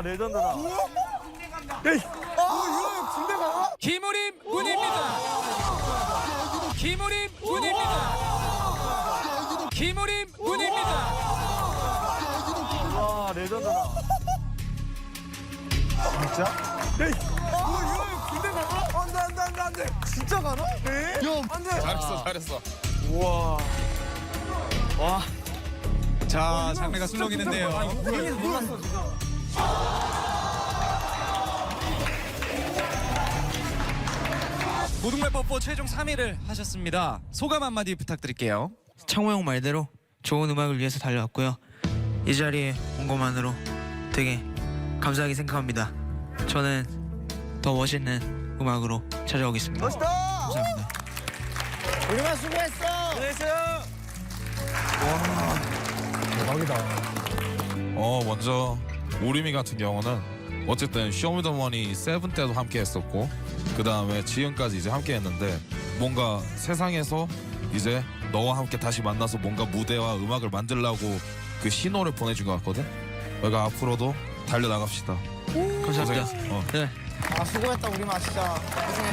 와 레전드다. 김우림 군입니다. 김우림 군입니다. 김우림 군입니다. 와 레전드다. 안돼 안돼 안돼 안돼. 진짜 가나? 네. 안돼. 잘했어 잘했어 자, 장르가 술렁이는데요. 고등말 뽀뽀 최종 3위를 하셨습니다. 소감 한마디 부탁드릴게요. 창모 형 말대로 좋은 음악을 위해서 달려왔고요. 이 자리에 온 것만으로 되게 감사하게 생각합니다. 저는 더 멋있는 음악으로 찾아오겠습니다. 멋있다. 감사합니다. 우리만 수고했어. 수고했어요. 어 먼저 우리미 같은 경우는 어쨌든 쇼미더머니 세븐 때도 함께 했었고 그 다음에 지금까지 이제 함께 했는데 뭔가 세상에서 이제 너와 함께 다시 만나서 뭔가 무대와 음악을 만들라고 그 신호를 보내준 것 같거든 그러니까 앞으로도 달려나갑시다 감사합니다. 고생- 어. 네. 아 수고했다 우리만 진짜. 고생했다.